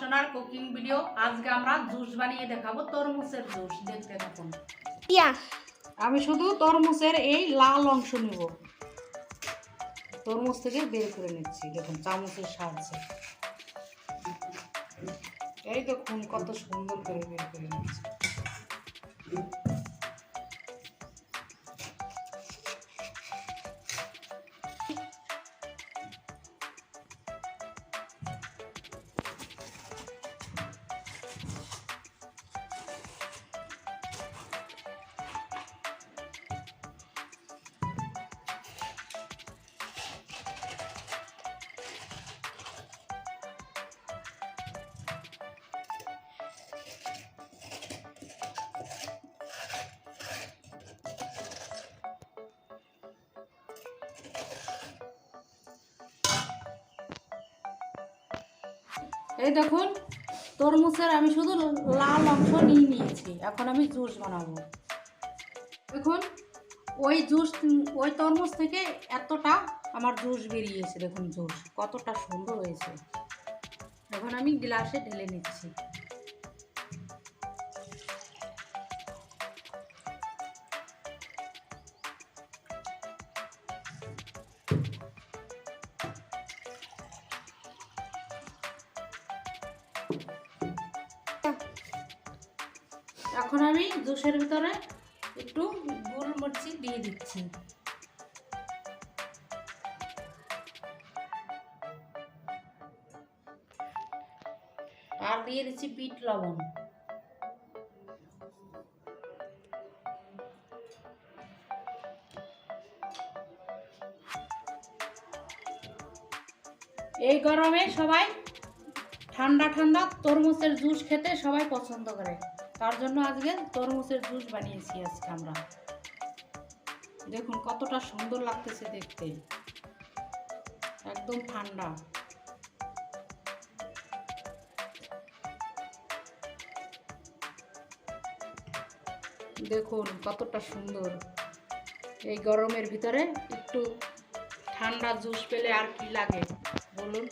সোনার cooking video আজকে আমরা জুস বানিয়ে দেখাবো তরমুজের জুস দেখতে থাকুন। আমি শুধু তরমুজের এই লাল অংশ নিব। তরমুজ থেকে বের করে নিচ্ছি দেখুন চামচের সাহায্যে। এই দেখুন কত সুন্দর করে বের করে নিচ্ছি। এই দেখুন তরমুজের আমি শুধু লাল অংশ নিয়ে নিয়েছি। এখন আমি জুস বানাবো। দেখুন, ওই জুস, ওই তরমুজ থেকে এতটা আমার জুস বেরিয়েছে, দেখুন জুস, কতটা সুন্দর হয়েছে। এখন আমি গ্লাসে ঢেলে নিচ্ছি। এখন আমি জুসের ভিতরে একটু গোলমরিচি দিয়ে দিচ্ছি। আর দিয়ে দিচ্ছি বিট লবণ। এই গরমে সবাই ঠান্ডা ঠান্ডা তরমুজের জুস খেতে সবাই পছন্দ করে। তার জন্য আজকে তরমুজের জুস বানিয়েছি আজকে আমরা। দেখুন কতটা সুন্দর লাগতেছে দেখতে। একদম ঠান্ডা। দেখুন কতটা সুন্দর। এই গরমের ভিতরে একটু ঠান্ডা জুস পেলে আর কি লাগে? বলুন।